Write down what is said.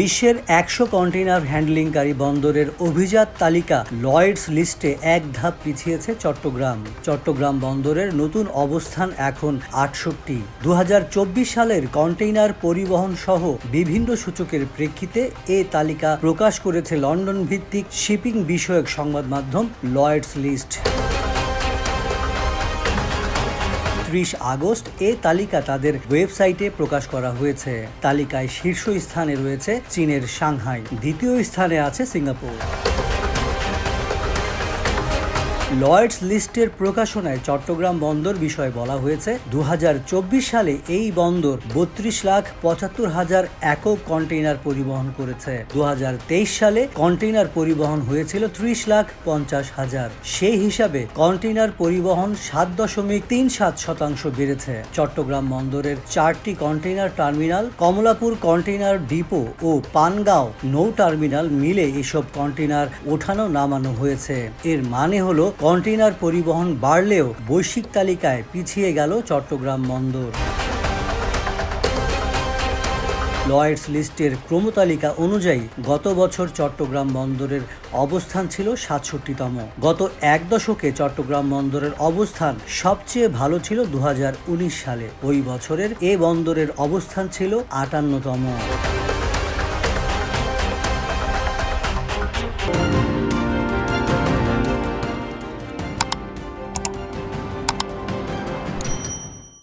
বিশ্বের একশো কন্টেইনার হ্যান্ডলিংকারী বন্দরের অভিজাত তালিকা লয়েডস লিস্টে এক ধাপ পিছিয়েছে চট্টগ্রাম। চট্টগ্রাম বন্দরের নতুন অবস্থান এখন আটষট্টি। দু সালের কন্টেইনার পরিবহন সহ বিভিন্ন সূচকের প্রেক্ষিতে এ তালিকা প্রকাশ করেছে লন্ডন ভিত্তিক শিপিং বিষয়ক সংবাদ মাধ্যম লয়েডস লিস্ট। ত্রিশ আগস্ট এ তালিকা তাদের ওয়েবসাইটে প্রকাশ করা হয়েছে। তালিকায় শীর্ষ স্থানে রয়েছে চীনের সাংহাই। দ্বিতীয় স্থানে আছে সিঙ্গাপুর। লয়েডস লিস্টের প্রকাশনায় চট্টগ্রাম বন্দর বিষয়ে বলা হয়েছে দু হাজার চব্বিশ সালে এই বন্দর বত্রিশ লাখ পঁচাত্তর হাজার একক কন্টেইনার পরিবহন করেছে। দু হাজার তেইশ সালে কন্টেইনার পরিবহন হয়েছিল ত্রিশ লাখ পঞ্চাশ হাজার। সেই হিসাবে কন্টেইনার পরিবহন সাত দশমিক তিন সাত শতাংশ বেড়েছে। চট্টগ্রাম বন্দরের চারটি container terminal, Kamalapur container depot ও পানগাঁও নৌ টার্মিনাল মিলে এসব কন্টেইনার ওঠানো নামানো হয়েছে। এর মানে হলো কন্টেইনার পরিবহন বাড়লেও বৈশ্বিক তালিকায় পিছিয়ে গেল চট্টগ্রাম বন্দর। লয়েডস লিস্টের ক্রমতালিকা অনুযায়ী গত বছর চট্টগ্রাম বন্দরের অবস্থান ছিল সাতষট্টিতম। গত এক দশকে চট্টগ্রাম বন্দরের অবস্থান সবচেয়ে ভালো ছিল দু হাজার উনিশ সালে। ওই বছরের এ বন্দরের অবস্থান ছিল আটান্নতম।